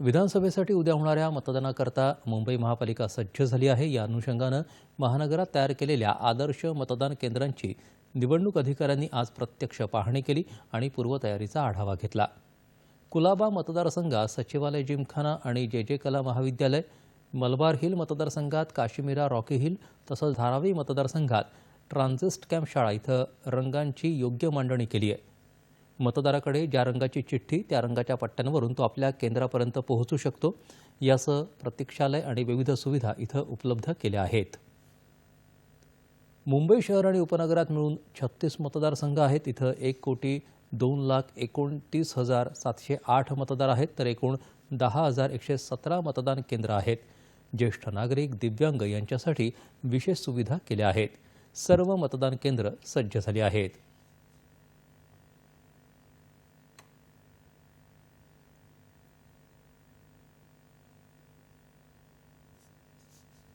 विधानसभेसाठी उद्या होणाऱ्या मतदानाकरता मुंबई महापालिका सज्ज झाली आहे. या अनुषंगानं महानगरात तयार केलेल्या आदर्श मतदान केंद्रांची निवडणूक अधिकाऱ्यांनी आज प्रत्यक्ष पाहणी केली आणि पूर्वतयारीचा आढावा घेतला. कुलाबा मतदारसंघात सचिवालय जिमखाना आणि जे जे कला महाविद्यालय मलबार हिल मतदारसंघात काश्मीरा रॉकी हिल तसंच धारावी मतदारसंघात ट्रान्झिस्ट कॅम्प शाळा इथं रंगांची योग्य मांडणी केली आहे. मतदाराकडे ज्या रंगाची चिठ्ठी त्या रंगाच्या पट्ट्यांवरून तो आपल्या केंद्रापर्यंत पोहोचू शकतो यासह प्रतीक्षालय आणि विविध सुविधा इथं उपलब्ध केल्या आहेत. मुंबई शहर आणि उपनगरात मिळून छत्तीस मतदारसंघ आहेत. इथं एक कोटी दोन लाख एकोणतीस हजार सातशे आठ मतदार आहेत तर एकूण दहा हजार एकशे सतरा मतदान केंद्र आहेत. ज्येष्ठ नागरिक दिव्यांग यांच्यासाठी विशेष सुविधा केल्या आहेत. सर्व मतदान केंद्र सज्ज झाली आहेत.